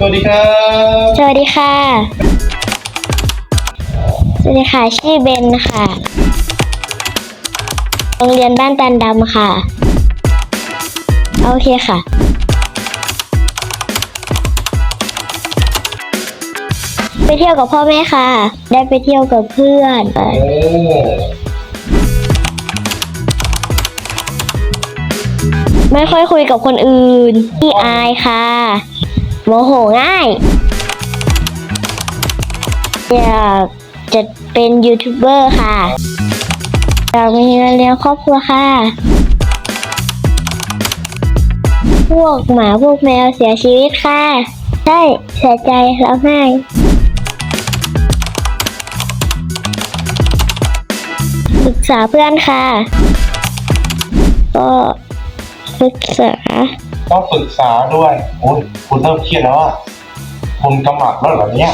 สวัสดีครับ สวัสดีค่ะ สวัสดีค่ะ ชื่อเบนค่ะ โรงเรียนบ้านตันดำค่ะ โอเคค่ะ ไปเที่ยวกับพ่อแม่ค่ะ ได้ไปเที่ยวกับเพื่อน โอ้ไม่ค่อยคุยกับคนอื่นที่อายค่ะ โมโหง่าย อยากจะเป็นยูทูบเบอร์ค่ะ อยากมีเงินเลี้ยงครอบครัวค่ะ พวกหมาพวกแมวเสียชีวิตค่ะ ใช่เสียใจร้องไห้ปรึกษาเพื่อนค่ะ ก็ปรึกษา ต้องปรึกษาด้วยโอ้ยคุณเริ่มเครียดแล้วอะคุณกำหมัดแล้วเหรอเนี่ย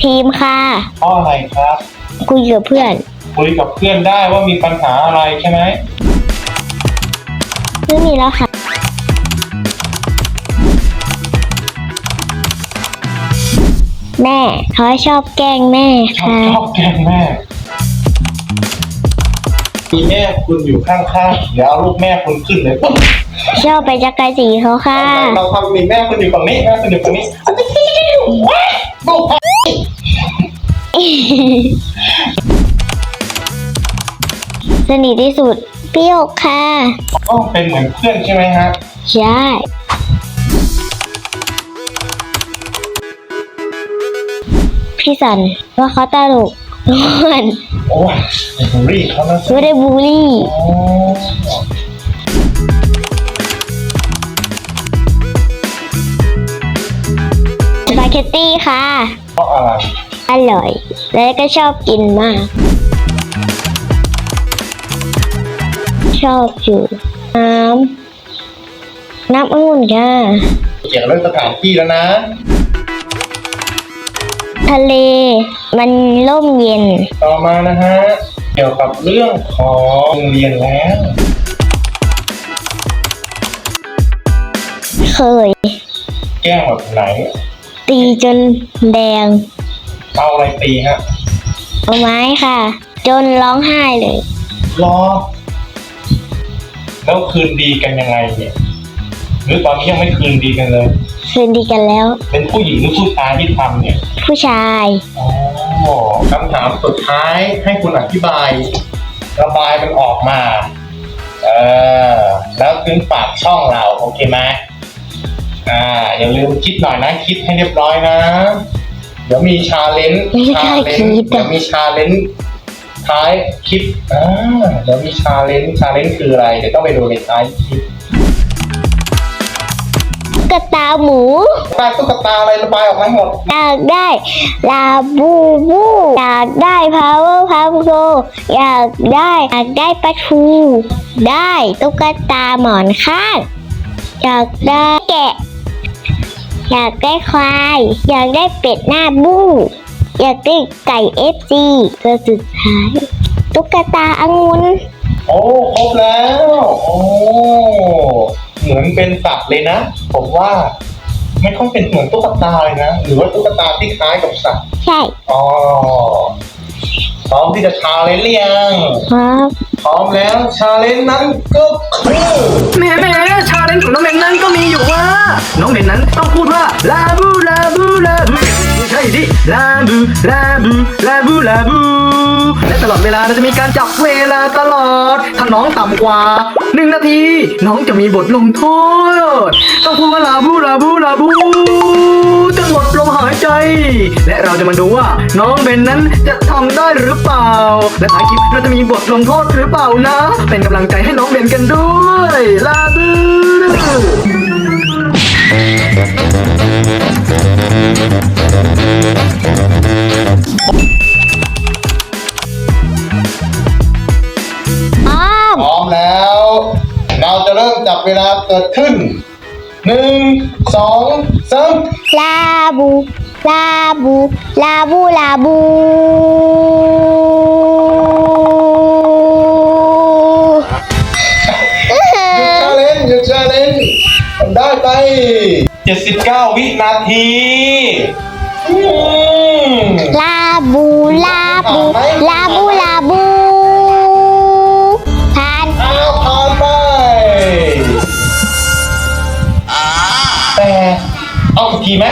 ทีมค่ะเพราะอะไรครับ คุยกับเพื่อน คุยกับเพื่อนได้ว่ามีปัญหาอะไรใช่ไหมไม่มีแล้วค่ะ แม่เขาชอบแกล้งแม่ชอบค่ะ ชอบแกล้งแม่ มีแม่คุณอยู่ข้างๆเดี๋ยวเอารูปแม่คุณขึ้นเลยปุ๊บชอบไปจักรจีเขาค่ะ เราทำมีแม่คุณอยู่ฝั่งนี้แม่คุณอยู่ฝั่งนี้ลูกสนิทที่สุดพี่หยกค่ะก็เป็นเหมือนเพื่อนใช่ไหมฮะใช่พี่สันว่าเขาตลก ทุกคนโอ้ยไอ้บูลลี่เขานะสิไม่ได้บูลลี่โอ้สปาเกตตี้ค่ะ เพราะอะไรอร่อย แล้วก็ชอบกินมาก ชอบอยู่น้ำน้ำองุ่นค่ะเกี่ยวกับเรื่องสถานที่แล้วนะ ทะเล มันร่มเย็น ต่อมานะฮะ เกี่ยวกับเรื่องของโรงเรียนแล้ว เคย แกล้งแบบไหน ตีจนแดง เอาอะไรตีฮะเอาไม้ค่ะ จนร้องไห้เลย รอ แล้วคืนดีกันยังไงเนี่ย หรือตอนนี้ยังไม่คืนดีกันเลย คืนดีกันแล้ว เป็นผู้หญิงหรือผู้ชายที่ทำเนี่ยผู้ชาย อ๋อคำถามสุดท้ายให้คุณอธิบาย ระบายมันออกมา เออ แล้วขึ้นฝากช่องเราโอเคไหมอ่า อย่าลืมคิดหน่อยนะ คิดให้เรียบร้อยนะ เดี๋ยวมีชาเลนจ์ไม่กล้าชาเลนคิจ์ดอะ เดี๋ยวมีชาเลนจ์ท้ายคลิปอ่าเดี๋ยวมีชาเลนจ์ชาเลนจ์คืออะไร เดี๋ยวต้องไปดูในท้ายคลิป กระตาหมูตาตุ๊กตาอะไรระบายออกมาให้หมด อยากได้ลาบูบูอยากได้ power puff go อยากได้อยากได้ปลาทูได้ตุ๊กตาหมอนข้างอยากได้แกะ อยากได้ควาย อยากได้เป็ดหน้าบู้อยากได้ไก่เอฟซีตัวสุดท้ายตุ๊กตาองุ่นโอ้ครบแล้ว โอ้ เหมือนเป็นสัตว์เลยนะ ผมว่าไม่ค่อยเป็นเหมือนตุ๊กตาเลยนะ หรือว่าตุ๊กตาที่คล้ายกับสัตว์ใช่อ๋อพร้อมที่จะชาเลนจ์หรือยังครับพร้อมแล้วชาเลนจ์นั้นก็คือแหม่แหม่ชาเลนจ์ของน้องเบนนั้นก็มีอยู่ว่า น้องเบนนั้นต้อง ลาบูลาบูลาบูลาบูและตลอดเวลาเราจะมีการจับเวลาตลอด ถ้าน้องต่ำกว่าหนึ่งนาที น้องจะมีบทลงโทษ ต้องพูดว่าลาบูลาบูลาบูจนหมดลมหายใจ และเราจะมาดูว่าน้องเบนนั้นจะทำได้หรือเปล่า และท้ายคลิปเราจะมีบทลงโทษหรือเปล่านะ เป็นกำลังใจให้น้องเบนกันด้วย ลาบู อ้อม พร้อมแล้ว เราจะเริ่มจับเวลาเกิดขึ้นหนึ่งสองสามลาบู ลาบู ลาบู ลาบู 79 วินาทีอืม ลาบูลาบู ลาบูลาบูผ่านอ้าวผ่านไปแต่เอาอีกทีไหม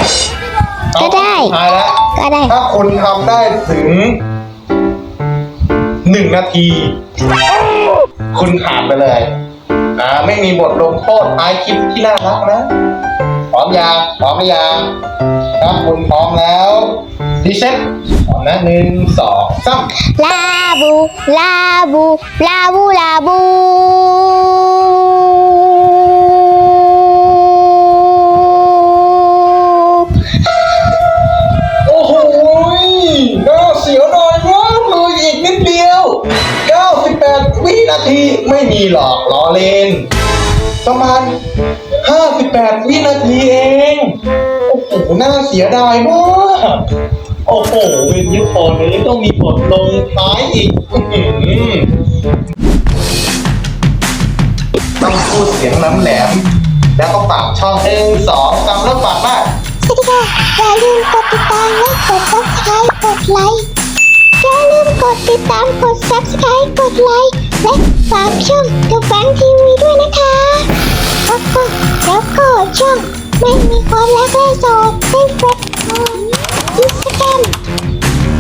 เอาก็ได้สุท้ายแล้ว ก็ได้ถ้าคุณทำได้ถึงหนึ่งนาที คุณผ่านไปเลย อ่า ไม่มีบทลงโทษท้ายคลิปที่น่ารักนะ พร้อมยังพร้อมหรือยังถ้าคุณพร้อมแล้วดิเซ็ตพร้อมนะหนึ่งสองสามลาบูลาบูลาบูลาบูโอ้โหน่าเสียวหน่อยมากเลยอีกนิดเดียว 98 วินาทีไม่มีหรอกล้อเล่น ประมาณ 58 วินาทีเอง โอ้โห น่าเสียดายมาก โอ้โหวินยูโคนนี้ต้องมีบทลงท้ายอีกต้องพูดเสียงน้ำแหลม แล้วก็ปากช่องหนึ่งสองสามล้วปากมากสวัสดีค่ะอย่าลืมกดติดตามและกด subscribe กดไลค์อย่าลืมกดติดตามกด subscribe กดไลค์และฝากช่องกับแฟนทีวีด้วยนะคะ แล้วก็แล้วก็ช่องไม่มีความรักและโสดในเฟซบุ๊กอินสตาแกรม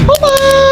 บ๊ายบาย